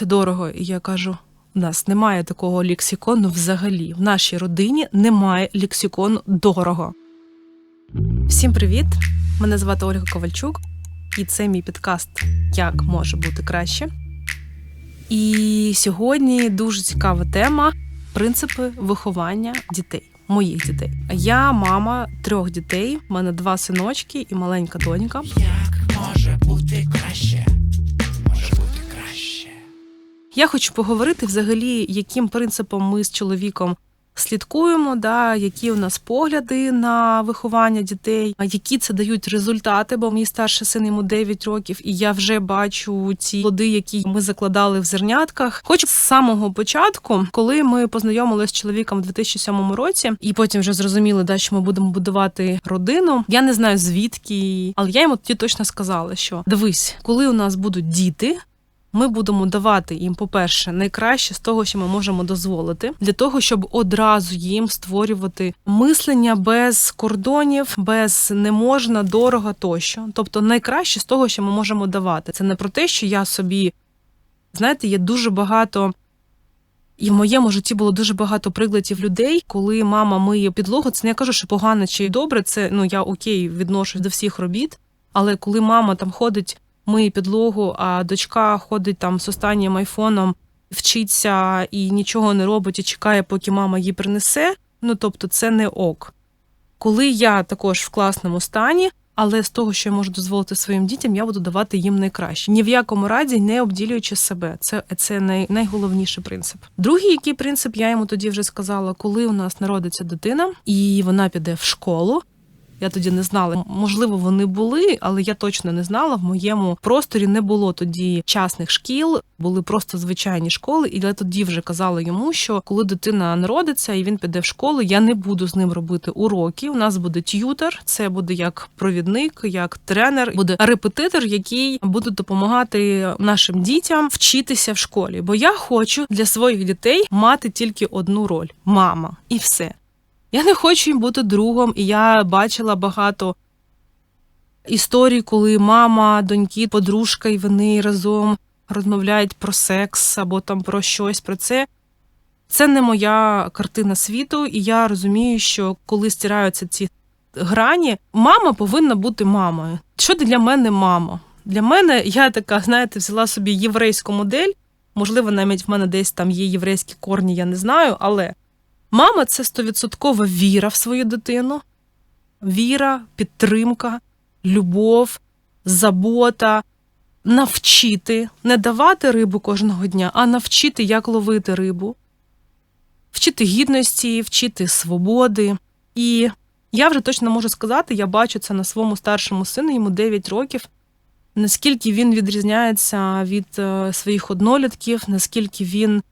це дорого. І я кажу: у нас немає такого лексикону взагалі. В нашій родині немає лексикону дорого. Всім привіт! Мене звати Ольга Ковальчук, і це мій підкаст Як може бути краще. І сьогодні дуже цікава тема принципи виховання дітей, моїх дітей. Я мама трьох дітей, в мене два синочки і маленька донька. Як може бути краще? Я хочу поговорити взагалі, яким принципом ми з чоловіком слідкуємо, да, які у нас погляди на виховання дітей, які це дають результати, бо мій старший син йому 9 років, і я вже бачу ці плоди, які ми закладали в зернятках. Хочу з самого початку, коли ми познайомилися з чоловіком у 2007 році, і потім вже зрозуміли, да, що ми будемо будувати родину. Я не знаю звідки, але я йому тоді точно сказала, що дивись, коли у нас будуть діти. Ми будемо давати їм, по-перше, найкраще з того, що ми можемо дозволити, для того, щоб одразу їм створювати мислення без кордонів, без не можна, дорого тощо. Тобто найкраще з того, що ми можемо давати. Це не про те, що я собі знаєте, є дуже багато. І в моєму житті було дуже багато прикладів людей, коли мама миє підлогу. Це не я кажу, що погано чи добре. Це ну я окей відношусь до всіх робіт. Але коли мама там ходить миє підлогу, а дочка ходить там з останнім айфоном, вчиться і нічого не робить, і чекає, поки мама їй принесе. Ну тобто, це не ок. Коли я також в класному стані, але з того, що я можу дозволити своїм дітям, я буду давати їм найкраще. Ні в якому разі не обділюючи себе. Це, це най, найголовніший принцип. Другий, який принцип, я йому тоді вже сказала, коли у нас народиться дитина, і вона піде в школу. Я тоді не знала. Можливо, вони були, але я точно не знала. В моєму просторі не було тоді частних шкіл, були просто звичайні школи. І я тоді вже казала йому, що коли дитина народиться і він піде в школу, я не буду з ним робити уроки. У нас буде т'ютер, це буде як провідник, як тренер, буде репетитор, який буде допомагати нашим дітям вчитися в школі. Бо я хочу для своїх дітей мати тільки одну роль мама, і все. Я не хочу їм бути другом, і я бачила багато історій, коли мама, доньки, подружка, і вони разом розмовляють про секс або там про щось про це. Це не моя картина світу, і я розумію, що коли стираються ці грані, мама повинна бути мамою. Що для мене мама? Для мене я така, знаєте, взяла собі єврейську модель. Можливо, навіть в мене десь там є єврейські корні, я не знаю, але Мама це стовідсоткова віра в свою дитину, віра, підтримка, любов, забота, навчити, не давати рибу кожного дня, а навчити, як ловити рибу, вчити гідності, вчити свободи. І я вже точно можу сказати, я бачу це на своєму старшому сину, йому 9 років. Наскільки він відрізняється від е, своїх однолітків, наскільки він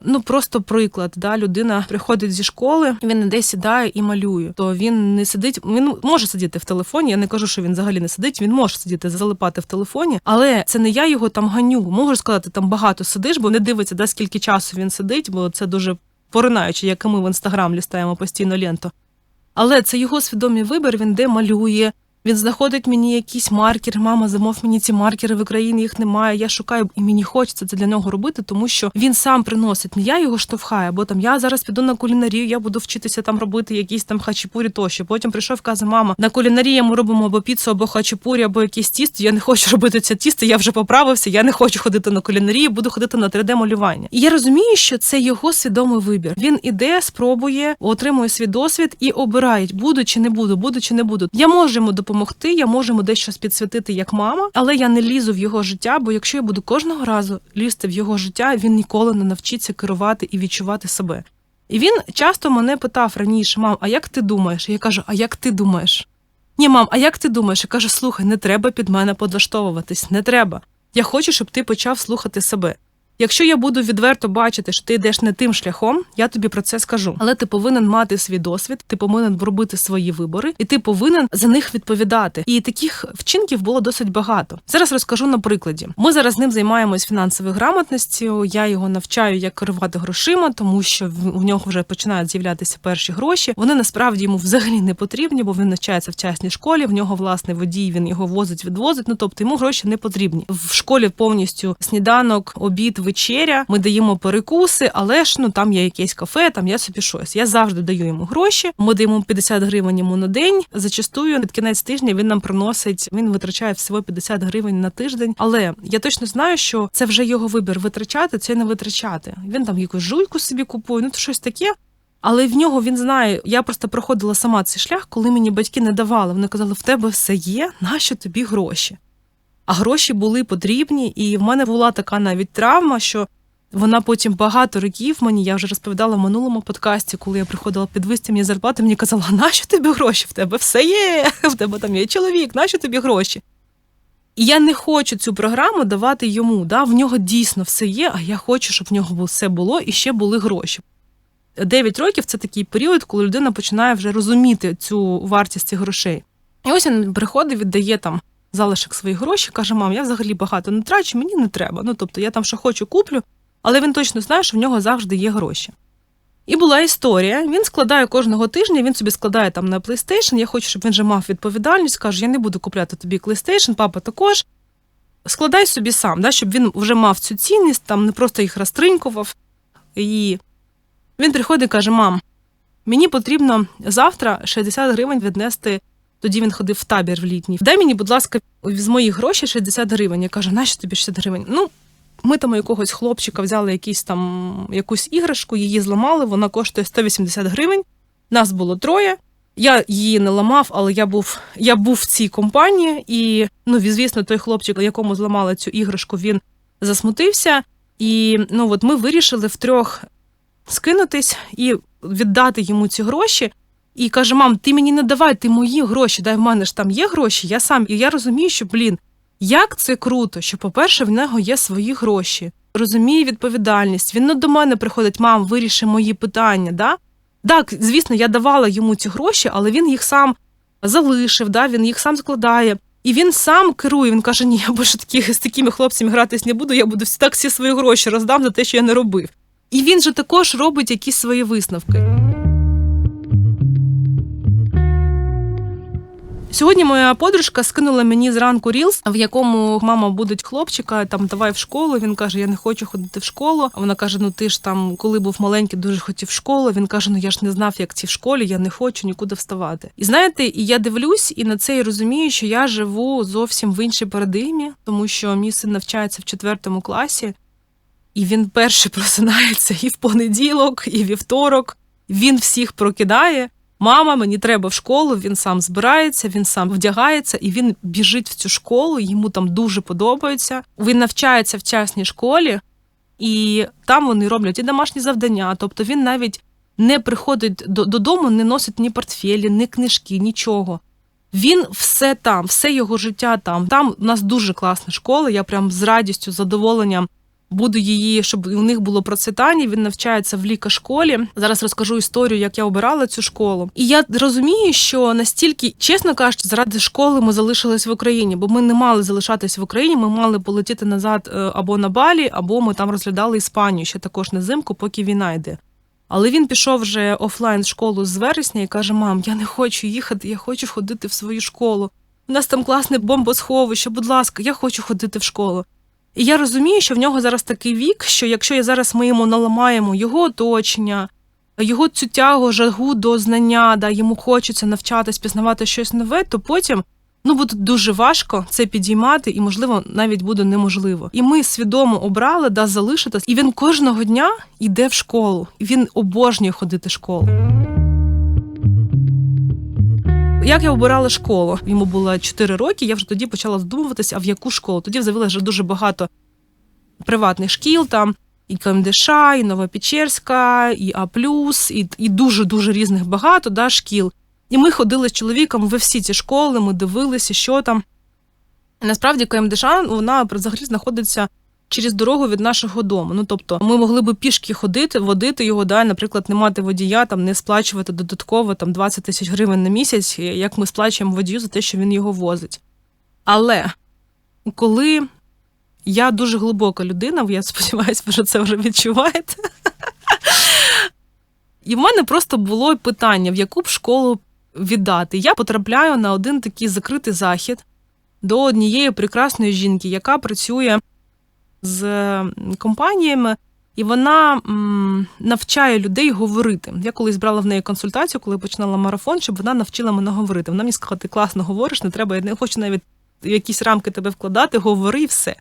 Ну просто приклад, да, людина приходить зі школи, він десь сідає і малює. То він не сидить. Він може сидіти в телефоні. Я не кажу, що він взагалі не сидить. Він може сидіти, залипати в телефоні, але це не я його там ганю. Можу сказати, там багато сидиш, бо не дивиться, да, скільки часу він сидить, бо це дуже поринаюче, як і ми в інстаграм лістаємо постійно ленту. Але це його свідомий вибір. Він де малює. Він знаходить мені якийсь маркер. Мама, замов мені ці маркери в Україні. Їх немає. Я шукаю, і мені хочеться це для нього робити, тому що він сам приносить. Не я його штовхаю, бо там я зараз піду на кулінарію, я буду вчитися там робити якісь там хачапурі тощо. Потім прийшов, каже, мама, на кулінарії ми робимо або піцу, або хачапурі, або якесь тісто. Я не хочу робити це тісто. Я вже поправився. Я не хочу ходити на кулінарію, буду ходити на 3D-малювання. І я розумію, що це його свідомий вибір. Він іде, спробує, отримує свій досвід і обирає, буду чи не буду, буду чи не буду. Я можу йому допомогти допомогти, я можу йому дещо підсвятити як мама, але я не лізу в його життя, бо якщо я буду кожного разу лізти в його життя, він ніколи не навчиться керувати і відчувати себе. І він часто мене питав раніше: мам, а як ти думаєш? Я кажу, а як ти думаєш? Ні, мам, а як ти думаєш? Я кажу, слухай, не треба під мене подлаштовуватись, не треба. Я хочу, щоб ти почав слухати себе. Якщо я буду відверто бачити, що ти йдеш не тим шляхом, я тобі про це скажу. Але ти повинен мати свій досвід, ти повинен робити свої вибори, і ти повинен за них відповідати. І таких вчинків було досить багато. Зараз розкажу на прикладі. Ми зараз з ним займаємось фінансовою грамотністю. Я його навчаю, як керувати грошима, тому що в нього вже починають з'являтися перші гроші. Вони насправді йому взагалі не потрібні, бо він навчається в частній школі. В нього власний водій, він його возить, відвозить. Ну тобто йому гроші не потрібні. В школі повністю сніданок, обід, вечеря. Ми даємо перекуси, але ж ну там є якесь кафе, там я собі щось. Я завжди даю йому гроші. Ми даємо 50 гривень йому на день. Зачастую під кінець тижня він нам приносить. Він витрачає всього 50 гривень на тиждень. Але я точно знаю, що це вже його вибір витрачати, це не витрачати. Він там якусь жуйку собі купує, ну то щось таке. Але в нього він знає, я просто проходила сама цей шлях, коли мені батьки не давали. Вони казали, в тебе все є, нащо тобі гроші? А гроші були потрібні, і в мене була така навіть травма, що вона потім багато років мені, я вже розповідала в минулому подкасті, коли я приходила підвисти мені зарплату, мені казала, нащо тобі гроші? В тебе все є, в тебе там є чоловік, нащо тобі гроші? І я не хочу цю програму давати йому. Да? В нього дійсно все є, а я хочу, щоб в нього все було і ще були гроші. 9 років це такий період, коли людина починає вже розуміти цю вартість цих грошей. І ось він приходить, віддає там залишок своїх грошей, каже: мам, я взагалі багато не трачу, мені не треба. Ну тобто я там що хочу, куплю, але він точно знає, що в нього завжди є гроші. І була історія. Він складає кожного тижня, він собі складає там на PlayStation. Я хочу, щоб він же мав відповідальність. каже: я не буду купляти тобі PlayStation, папа також. Складай собі сам, да, щоб він вже мав цю цінність, там не просто їх розтринькував. І він приходить і каже: Мам, мені потрібно завтра 60 гривень віднести. Тоді він ходив в табір в літній. Дай мені, будь ласка, з моїх грошей 60 гривень. Я кажу, нащо тобі 60 гривень? Ну, ми там у якогось хлопчика взяли якийсь там якусь іграшку, її зламали, вона коштує 180 гривень. Нас було троє. Я її не ламав, але я був, я був в цій компанії, і ну, звісно, той хлопчик, якому зламали цю іграшку, він засмутився. І ну, от ми вирішили втрьох скинутись і віддати йому ці гроші. І каже: мам, ти мені не давай, ти мої гроші, дай в мене ж там є гроші, я сам. І я розумію, що, блін, як це круто, що, по-перше, в нього є свої гроші, розуміє відповідальність. Він не до мене приходить, мам, виріши мої питання. Да? Так, звісно, я давала йому ці гроші, але він їх сам залишив, да? він їх сам складає. І він сам керує. Він каже: Ні, я більше таких, з такими хлопцями гратись не буду, я буду так всі свої гроші роздам за те, що я не робив. І він же також робить якісь свої висновки. Сьогодні моя подружка скинула мені зранку рілс, в якому мама будуть хлопчика, там давай в школу. Він каже: Я не хочу ходити в школу. А вона каже: Ну ти ж там, коли був маленький, дуже хотів в школу. Він каже: Ну я ж не знав, як ці в школі, я не хочу нікуди вставати. І знаєте, і я дивлюсь, і на це і розумію, що я живу зовсім в іншій парадигмі, тому що мій син навчається в четвертому класі, і він перший просинається і в понеділок, і вівторок. Він всіх прокидає. Мама, мені треба в школу. Він сам збирається, він сам вдягається, і він біжить в цю школу. Йому там дуже подобається. Він навчається в частній школі, і там вони роблять і домашні завдання. Тобто він навіть не приходить до- додому, не носить ні портфелі, ні книжки, нічого. Він все там, все його життя там. Там у нас дуже класна школа. Я прям з радістю, задоволенням буду її, щоб у них було процвітання. Він навчається в лікашколі. Зараз розкажу історію, як я обирала цю школу. І я розумію, що настільки, чесно кажучи, заради школи ми залишились в Україні, бо ми не мали залишатись в Україні. Ми мали полетіти назад е, або на Балі, або ми там розглядали Іспанію ще також на зимку, поки війна йде. Але він пішов вже офлайн школу з вересня і каже: Мам, я не хочу їхати, я хочу ходити в свою школу. У нас там класне бомбосховище, будь ласка, я хочу ходити в школу. І я розумію, що в нього зараз такий вік, що якщо я зараз ми йому наламаємо його оточення, його цю тягу, жагу до знання, да, йому хочеться навчатись, пізнавати щось нове, то потім ну буде дуже важко це підіймати, і можливо навіть буде неможливо. І ми свідомо обрали да залишитись. І він кожного дня йде в школу. Він обожнює ходити в школу. Як я обирала школу? Йому було 4 роки. Я вже тоді почала задумуватися, а в яку школу. Тоді вже дуже багато приватних шкіл там. І КМДШ, і Новопечерська, і А+, і, і дуже дуже різних багато да, шкіл. І ми ходили з чоловіком во всі ці школи, ми дивилися, що там. Насправді КМДШ вона взагалі знаходиться через дорогу від нашого дому. Ну тобто, ми могли би пішки ходити, водити його, да, наприклад, не мати водія, там не сплачувати додатково там 20 тисяч гривень на місяць, як ми сплачуємо водію за те, що він його возить. Але коли я дуже глибока людина, я сподіваюся, ви це вже відчуваєте. І в мене просто було питання, в яку б школу віддати. Я потрапляю на один такий закритий захід до однієї прекрасної жінки, яка працює з компаніями, і вона навчає людей говорити. Я колись брала в неї консультацію, коли починала марафон, щоб вона навчила мене говорити. Вона мені сказала, ти класно говориш, не треба, я не хочу навіть в якісь рамки тебе вкладати, говори і все.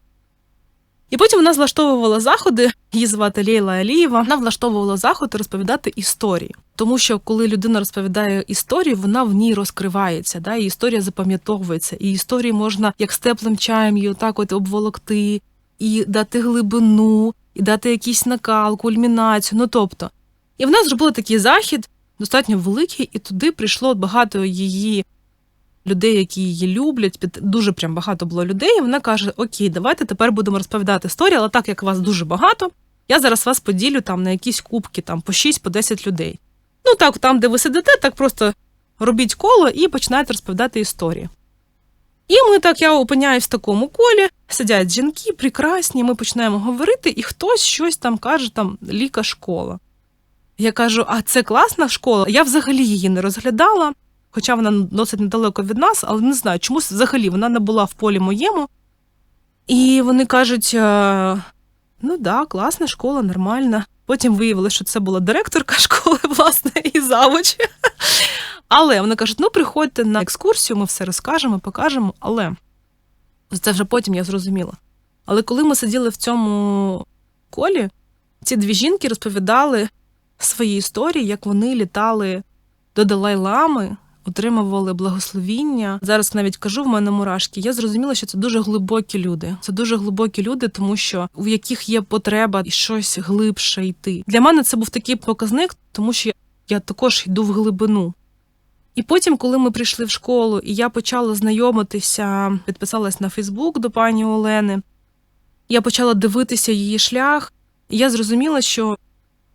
І потім вона влаштовувала заходи, її звати Лейла Алієва. Вона влаштовувала заходи розповідати історії. Тому що коли людина розповідає історію, вона в ній розкривається, да, і історія запам'ятовується. І історії можна як з теплим чаєм її отак от обволокти, і дати глибину, і дати якийсь накал, кульмінацію. Ну тобто, і вона зробила такий захід, достатньо великий, і туди прийшло багато її людей, які її люблять. Під дуже прям багато було людей. І вона каже: Окей, давайте тепер будемо розповідати історію, але так як вас дуже багато, я зараз вас поділю там на якісь кубки, там по 6 по 10 людей. Ну так, там, де ви сидите, так просто робіть коло і починайте розповідати історії. І ми так, я опиняюсь в такому колі, сидять жінки, прекрасні, ми починаємо говорити, і хтось щось там каже, там ліка школа. Я кажу: а це класна школа. Я взагалі її не розглядала, хоча вона досить недалеко від нас, але не знаю, чомусь взагалі вона не була в полі моєму. І вони кажуть: «Е, ну да, класна школа, нормальна. Потім виявилося, що це була директорка школи, власне, і завуч. Але вони кажуть: ну приходьте на екскурсію, ми все розкажемо, покажемо. Але це вже потім я зрозуміла. Але коли ми сиділи в цьому колі, ці дві жінки розповідали свої історії, як вони літали до Далай-Лами, отримували благословіння. Зараз навіть кажу в мене мурашки. Я зрозуміла, що це дуже глибокі люди. Це дуже глибокі люди, тому що в яких є потреба і щось глибше йти. Для мене це був такий показник, тому що я також йду в глибину. І потім, коли ми прийшли в школу, і я почала знайомитися, підписалась на Фейсбук до пані Олени, я почала дивитися її шлях, і я зрозуміла, що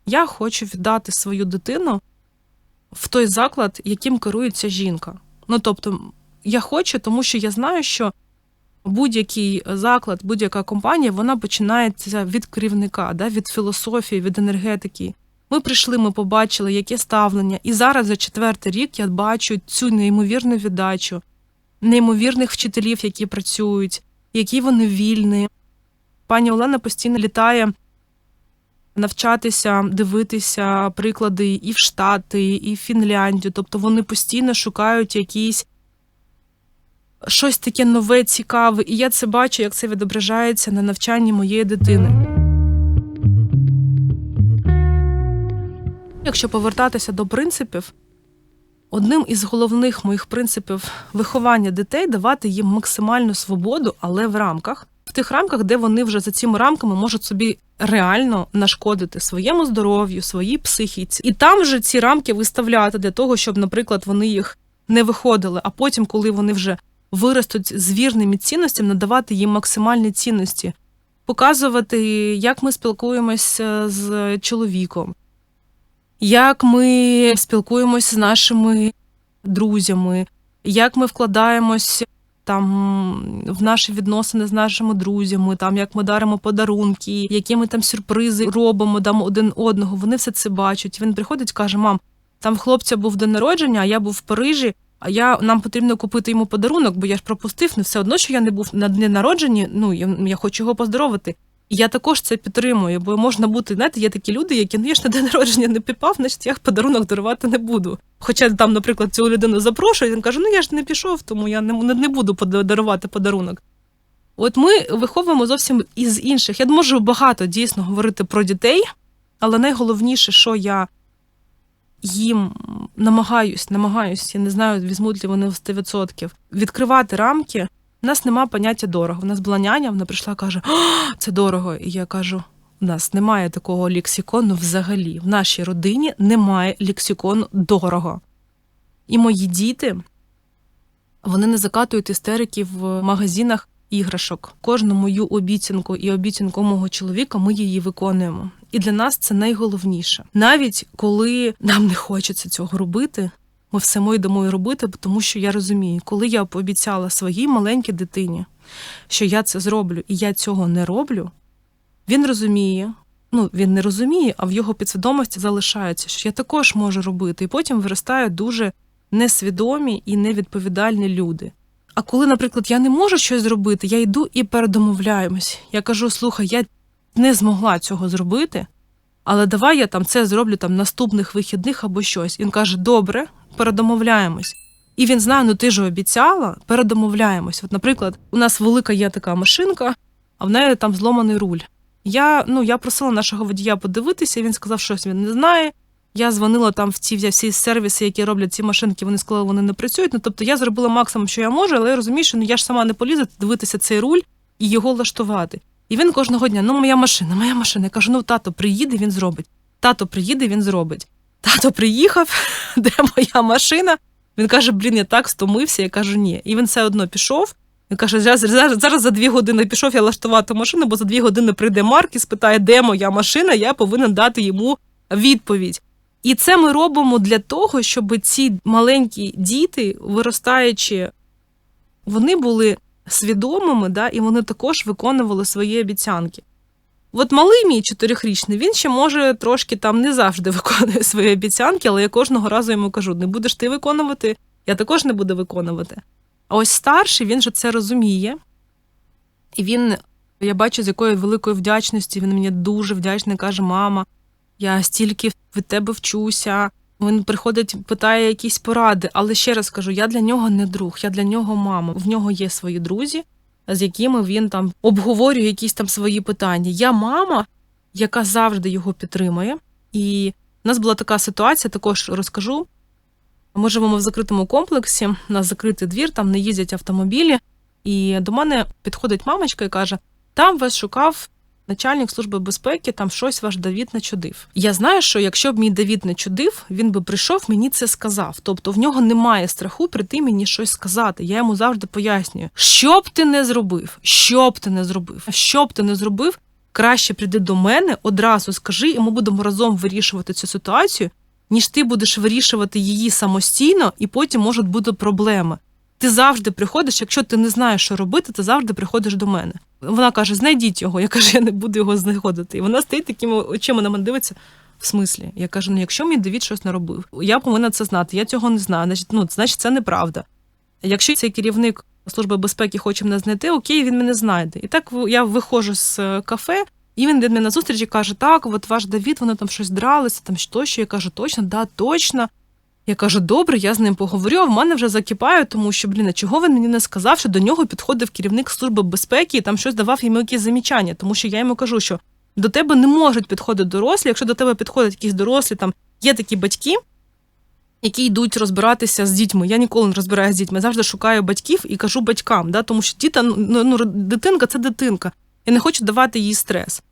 я хочу віддати свою дитину в той заклад, яким керується жінка. Ну тобто, я хочу, тому що я знаю, що будь-який заклад, будь-яка компанія, вона починається від керівника, да, від філософії, від енергетики. Ми прийшли, ми побачили, яке ставлення. І зараз за четвертий рік я бачу цю неймовірну віддачу, неймовірних вчителів, які працюють, які вони вільні. Пані Олена постійно літає навчатися, дивитися приклади і в Штати, і в Фінляндію. Тобто вони постійно шукають якісь щось таке нове, цікаве. І я це бачу, як це відображається на навчанні моєї дитини. Якщо повертатися до принципів, одним із головних моїх принципів виховання дітей давати їм максимальну свободу, але в рамках, в тих рамках, де вони вже за цими рамками можуть собі реально нашкодити своєму здоров'ю, своїй психіці, і там вже ці рамки виставляти для того, щоб, наприклад, вони їх не виходили, а потім, коли вони вже виростуть з вірними цінностями, надавати їм максимальні цінності, показувати, як ми спілкуємося з чоловіком, як ми спілкуємося з нашими друзями, як ми вкладаємось там в наші відносини з нашими друзями, там як ми даримо подарунки, які ми там сюрпризи робимо там один одного. Вони все це бачать. Він приходить, каже: Мам, там хлопця був день народження, а я був в Парижі. А я нам потрібно купити йому подарунок, бо я ж пропустив не все одно, що я не був на дні народження. Ну я хочу його поздоровити. Я також це підтримую, бо можна бути, знаєте, є такі люди, які ну я ж на день народження не піпав, значить я подарунок дарувати не буду. Хоча там, наприклад, цю людину запрошують, він каже: ну я ж не пішов, тому я не, не, буду дарувати подарунок. От ми виховуємо зовсім із інших. Я можу багато дійсно говорити про дітей, але найголовніше, що я їм намагаюсь, намагаюсь, я не знаю, візьмуть ли вони в 100%, відкривати рамки. У нас нема поняття дорого. У нас була няня, вона прийшла каже: це дорого. І я кажу: у нас немає такого лексикону взагалі. В нашій родині немає лексикону дорого. І мої діти вони не закатують істерики в магазинах іграшок. Кожну мою обіцянку і обіцянку мого чоловіка ми її виконуємо. І для нас це найголовніше. Навіть коли нам не хочеться цього робити, ми все одно йдемо і робити, тому що я розумію, коли я пообіцяла своїй маленькій дитині, що я це зроблю, і я цього не роблю, він розуміє. Ну, він не розуміє, а в його підсвідомості залишається, що я також можу робити. І потім виростають дуже несвідомі і невідповідальні люди. А коли, наприклад, я не можу щось зробити, я йду і передомовляємось. Я кажу: слухай, я не змогла цього зробити, але давай я там це зроблю там наступних вихідних або щось. Він каже: Добре, передомовляємось. І він знає, ну ти ж обіцяла, передомовляємось. От, наприклад, у нас велика є така машинка, а в неї там зломаний руль. Я, ну, я просила нашого водія подивитися, і він сказав, що щось він не знає. Я дзвонила там в ці всі сервіси, які роблять ці машинки, вони сказали, вони не працюють. Ну, тобто я зробила максимум, що я можу, але я розумію, що ну, я ж сама не полізу дивитися цей руль і його влаштувати. І він кожного дня, ну, моя машина, моя машина. Я кажу, ну, тато приїде, він зробить. Тато приїде, він зробить. Тато приїхав, де моя машина? Він каже: блін, я так стомився. Я кажу, ні. І він все одно пішов. Він каже, зараз, зараз, зараз за дві години пішов я лаштувати машину, бо за дві години прийде Марк і спитає, де моя машина, я повинен дати йому відповідь. І це ми робимо для того, щоб ці маленькі діти, виростаючи, вони були свідомими, да, і вони також виконували свої обіцянки. От малий мій чотирихрічний, він ще може трошки там не завжди виконує свої обіцянки, але я кожного разу йому кажу: не будеш ти виконувати, я також не буду виконувати. А ось старший він же це розуміє. І він, я бачу, з якою великою вдячністю він мені дуже вдячний, каже: Мама, я стільки від тебе вчуся. Він приходить, питає якісь поради, але ще раз кажу: я для нього не друг, я для нього мама. В нього є свої друзі, з якими він там обговорює якісь там свої питання. Я мама, яка завжди його підтримує. І в нас була така ситуація, також розкажу. Ми живемо в закритому комплексі, у нас закритий двір, там не їздять автомобілі. І до мене підходить мамочка і каже: там вас шукав начальник служби безпеки, там щось ваш Давід начудив. Я знаю, що якщо б мій Давід не чудив, він би прийшов, мені це сказав. Тобто в нього немає страху прийти мені щось сказати. Я йому завжди пояснюю, що б ти не зробив, що б ти не зробив, що б ти не зробив, краще прийди до мене, одразу скажи, і ми будемо разом вирішувати цю ситуацію, ніж ти будеш вирішувати її самостійно, і потім можуть бути проблеми. Ти завжди приходиш, якщо ти не знаєш, що робити, ти завжди приходиш до мене. Вона каже: знайдіть його. Я кажу, я не буду його знаходити. І вона стоїть такими очима на мене дивиться. В смислі, я кажу: ну якщо мій Давід щось не робив, я повинна це знати. Я цього не знаю. Значить, ну значить, це неправда. Якщо цей керівник служби безпеки хоче мене знайти, окей, він мене знайде. І так я виходжу з е, кафе, і він йде мені на зустріч каже: Так, от ваш Давід, вони там щось дралися, там що що. Я кажу, точно, да, точно. Я кажу, добре, я з ним поговорю, а в мене вже закипає, тому що, блін, а чого він мені не сказав, що до нього підходив керівник служби безпеки і там щось давав йому якісь замічання, тому що я йому кажу, що до тебе не можуть підходити дорослі. Якщо до тебе підходять якісь дорослі, там є такі батьки, які йдуть розбиратися з дітьми. Я ніколи не розбираюся з дітьми. Завжди шукаю батьків і кажу батькам, да, тому що діта, ну, ну, дитинка це дитинка. Я не хочу давати їй стрес.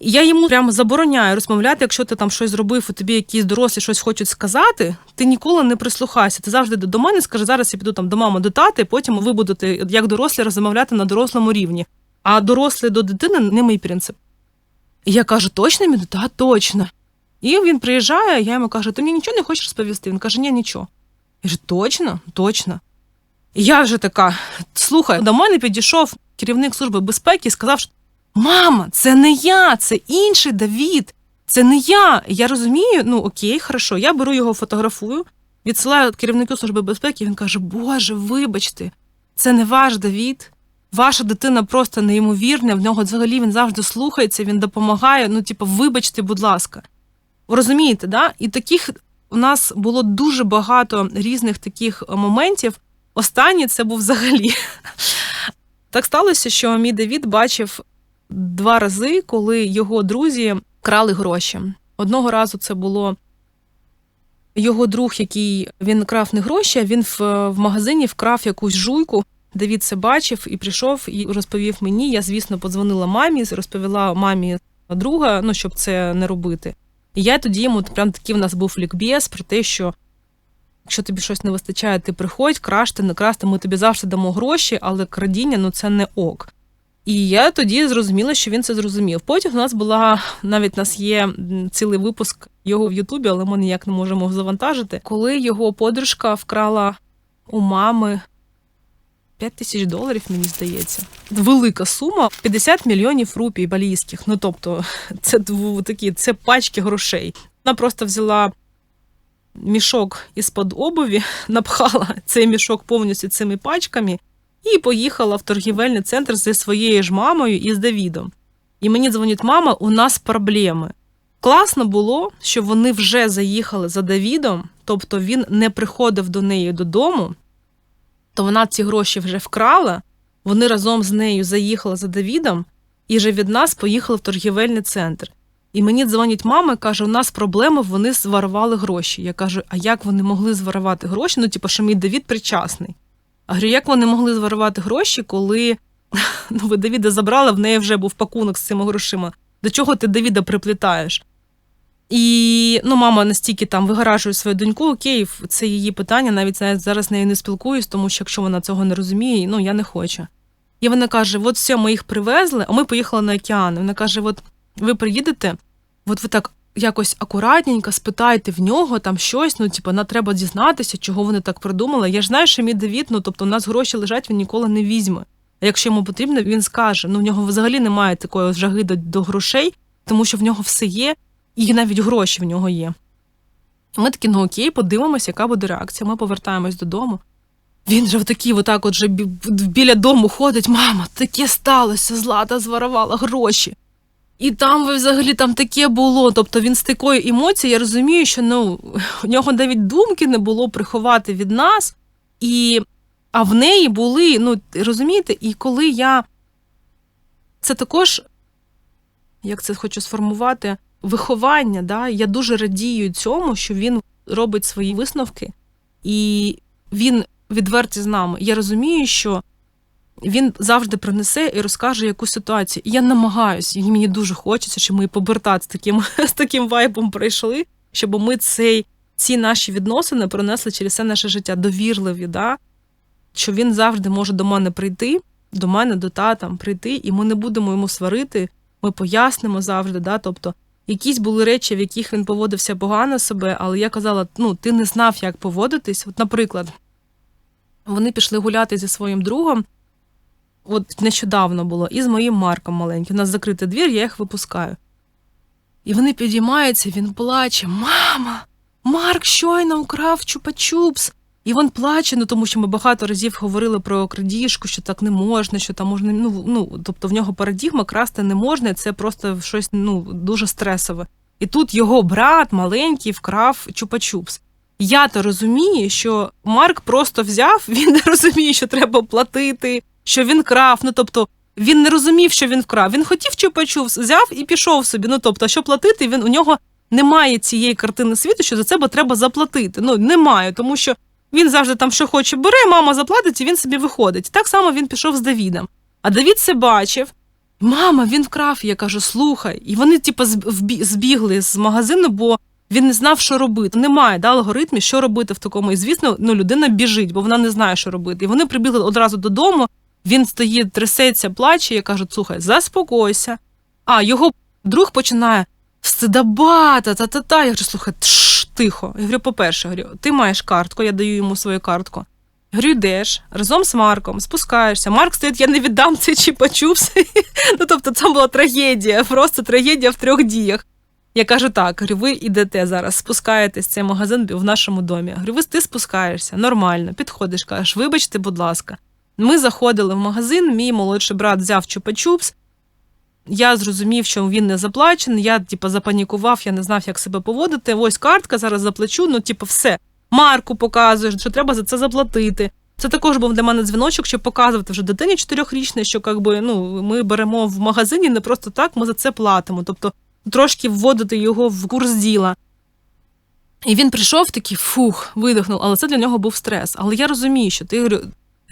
Я йому прямо забороняю розмовляти, якщо ти там щось зробив, і тобі якісь дорослі щось хочуть сказати, ти ніколи не прислухайся. Ти завжди до мене, скажи, зараз я піду там до мами до тати, потім ви будете як дорослі розмовляти на дорослому рівні. А дорослі до дитини не мій принцип. І я кажу, точно Міду? Так, точно. І він приїжджає, я йому кажу, ти мені нічого не хочеш розповісти? Він каже, ні, нічого. Я кажу, точно, точно. І я вже така, слухай, до мене підійшов керівник служби безпеки і сказав, що Мама, це не я, це інший Давід. Це не я. Я розумію, ну окей, хорошо. Я беру його, фотографую, відсилаю керівнику служби безпеки. Він каже: Боже, вибачте, це не ваш Давід. Ваша дитина просто неймовірна. В нього взагалі він завжди слухається, він допомагає. Ну, типу, вибачте, будь ласка. Розумієте, да? І таких у нас було дуже багато різних таких моментів. Останній це був взагалі. Так сталося, що мій Давід бачив два рази, коли його друзі крали гроші. Одного разу це було його друг, який він крав не гроші, а він в, в магазині вкрав якусь жуйку. Давід це бачив і прийшов і розповів мені. Я, звісно, подзвонила мамі, розповіла мамі друга, ну щоб це не робити. І я тоді йому прям такий в нас був лікбез про те, що Якщо тобі щось не вистачає, ти приходь, крашти, не красти, ми тобі завжди дамо гроші, але крадіння ну це не ок. І я тоді зрозуміла, що він це зрозумів. Потім у нас була навіть у нас є цілий випуск його в Ютубі, але ми ніяк не можемо завантажити. Коли його подружка вкрала у мами 5 тисяч доларів, мені здається. Велика сума 50 мільйонів рупій балійських. Ну тобто, це такі це пачки грошей. Вона просто взяла мішок із-под обуві, напхала цей мішок повністю цими пачками і поїхала в торгівельний центр зі своєю ж мамою і з Давідом. І мені дзвонить мама, у нас проблеми. Класно було, що вони вже заїхали за Давідом, тобто він не приходив до неї додому, то вона ці гроші вже вкрала. Вони разом з нею заїхали за Давідом і вже від нас поїхали в торгівельний центр. І мені дзвонить мама і каже: у нас проблеми, вони зварували гроші. Я кажу, а як вони могли зварувати гроші? Ну, типу, що мій Давід причасний. А говорю, як вони могли зварувати гроші, коли ну, ви Давіда забрали, в неї вже був пакунок з цими грошима. До чого ти Давіда приплітаєш? І ну, мама настільки там вигаражує свою доньку, окей, це її питання, навіть навіть зараз з нею не спілкуюсь, тому що якщо вона цього не розуміє, ну я не хочу. І вона каже: от все, ми їх привезли, а ми поїхали на океан. Вона каже: от ви приїдете, от ви так якось акуратненько спитайте в нього там щось, ну, типу, нам треба дізнатися, чого вони так придумали. Я ж знаю, що мій Давід, ну тобто, у нас гроші лежать, він ніколи не візьме. А якщо йому потрібно, він скаже. Ну, в нього взагалі немає такої жаги до, до грошей, тому що в нього все є, і навіть гроші в нього є. Ми такі, ну окей, подивимося, яка буде реакція. Ми повертаємось додому. Він же такий, отак, от же біля дому ходить, мама, таке сталося, злата зворувала гроші. І там ви взагалі там таке було. Тобто він з такою емоцією, я розумію, що ну, у нього навіть думки не було приховати від нас. І, а в неї були, ну, розумієте, і коли я. Це також, як це хочу сформувати, виховання. Да? Я дуже радію цьому, що він робить свої висновки, і він відвертий з нами. Я розумію, що він завжди принесе і розкаже якусь ситуацію. І я намагаюся, і мені дуже хочеться, щоб ми побертати з таким, з таким вайбом пройшли, щоб ми цей, ці наші відносини пронесли через все наше життя довірливі, да? що він завжди може до мене прийти, до мене, до тата прийти, і ми не будемо йому сварити, ми пояснимо завжди. Да? Тобто, якісь були речі, в яких він поводився погано себе, але я казала: ну, ти не знав, як поводитись. От, наприклад, вони пішли гуляти зі своїм другом. От нещодавно було, і з моїм Марком маленьким. У нас закритий двір, я їх випускаю. І вони підіймаються, він плаче: Мама, Марк щойно украв чупа-чупс. І він плаче, ну тому що ми багато разів говорили про крадіжку, що так не можна, що там можна. Ну, ну тобто в нього парадігма красти не можна, це просто щось ну, дуже стресове. І тут його брат маленький вкрав чупа-чупс. Я то розумію, що Марк просто взяв, він не розуміє, що треба платити, що він крав. Ну тобто він не розумів, що він вкрав. Він хотів чупа-чупс, взяв і пішов собі. Ну тобто, що платити, він у нього немає цієї картини світу, що за це треба заплатити. Ну немає, тому що він завжди там що хоче бере, мама заплатить, і він собі виходить. Так само він пішов з Давідом. А Давід це бачив. Мама, він вкрав. Я кажу, слухай. І вони, типу, збігли з магазину, бо він не знав, що робити. Немає да, алгоритмів, що робити в такому. І звісно, ну, людина біжить, бо вона не знає, що робити. І вони прибігли одразу додому. Він стоїть, трясеться, плаче. Я кажу, слухай, заспокойся. А його друг починає стидабата, та-та-та. Я кажу, слухай, тш, тихо. Я говорю, по-перше, говорю, ти маєш картку, я даю йому свою картку. Я Говорю, йдеш разом з Марком, спускаєшся. Марк стоїть, я не віддам цей чіпачупс. ну, тобто, це була трагедія, просто трагедія в трьох діях. Я кажу так, говорю, ви йдете зараз, спускаєтесь цей магазин в нашому домі. Я Говорю, ви ти спускаєшся, нормально, підходиш, кажеш, вибачте, будь ласка. Ми заходили в магазин, мій молодший брат взяв чупа-чупс. Я зрозумів, що він не заплачений. Я, типу, запанікував, я не знав, як себе поводити. Ось картка, зараз заплачу. Ну, типу, все. Марку показуєш, що треба за це заплатити. Це також був для мене дзвіночок, щоб показувати вже дитині чотирьохрічної, що якби, ну, ми беремо в магазині не просто так, ми за це платимо. Тобто трошки вводити його в курс діла. І він прийшов такий фух, видихнув, але це для нього був стрес. Але я розумію, що ти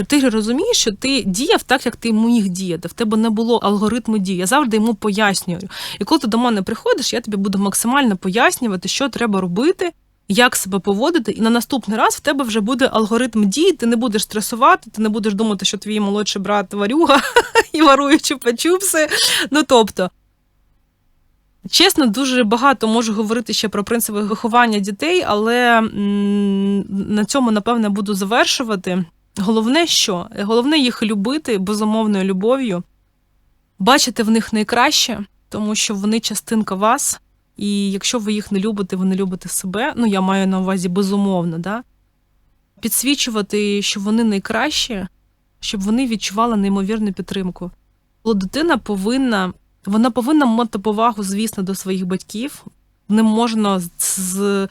говорю, ти розумієш, що ти діяв так, як ти міг діяти. В тебе не було алгоритму дії. Я завжди йому пояснюю. І коли ти до мене приходиш, я тобі буду максимально пояснювати, що треба робити, як себе поводити, і на наступний раз в тебе вже буде алгоритм дій, ти не будеш стресувати, ти не будеш думати, що твій молодший брат варюга і ворує чупа-чупси. Ну тобто. Чесно, дуже багато можу говорити ще про принципи виховання дітей, але м, на цьому, напевне, буду завершувати. Головне, що? Головне їх любити безумовною любов'ю, бачити в них найкраще, тому що вони частинка вас. І якщо ви їх не любите, ви не любите себе. Ну, я маю на увазі безумовно, да? підсвічувати, що вони найкращі, щоб вони відчували неймовірну підтримку. Бо дитина повинна, вона повинна мати повагу, звісно, до своїх батьків. Не можна з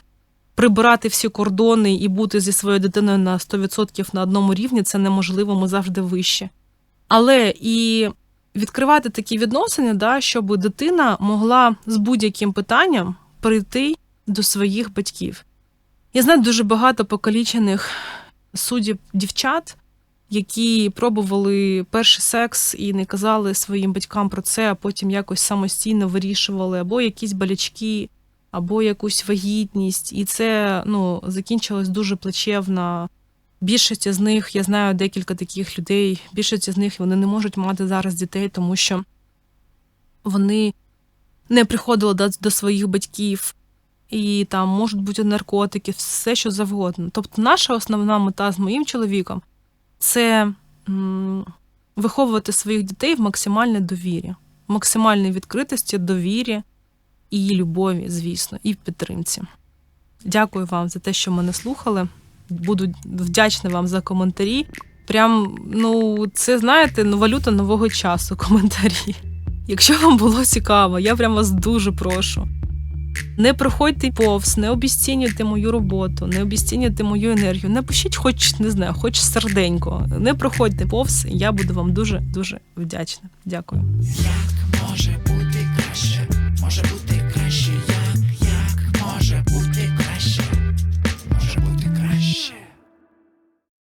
прибирати всі кордони і бути зі своєю дитиною на 100% на одному рівні. Це неможливо, ми завжди вище. Але і відкривати такі відносини, да, щоб дитина могла з будь-яким питанням прийти до своїх батьків. Я знаю дуже багато покалічених суддів дівчат, які пробували перший секс і не казали своїм батькам про це, а потім якось самостійно вирішували або якісь болячки, або якусь вагітність. І це ну, закінчилось дуже плачевно. Більшість з них, я знаю декілька таких людей, більшість з них вони не можуть мати зараз дітей, тому що вони не приходили до, до своїх батьків, і там можуть бути наркотики, все що завгодно. Тобто, наша основна мета з моїм чоловіком це м, виховувати своїх дітей в максимальній довірі, в максимальній відкритості, довірі і любові, звісно, і в підтримці. Дякую вам за те, що мене слухали. Буду вдячна вам за коментарі. Прям, ну, це знаєте, ну, валюта нового часу, коментарі. Якщо вам було цікаво, я прям вас дуже прошу. Не проходьте повз, не обіцінюйте мою роботу, не обіцінюйте мою енергію. Напишіть, хоч не знаю, хоч серденько. Не проходьте повз, я буду вам дуже дуже вдячна. Дякую. Як може бути краще? Може бути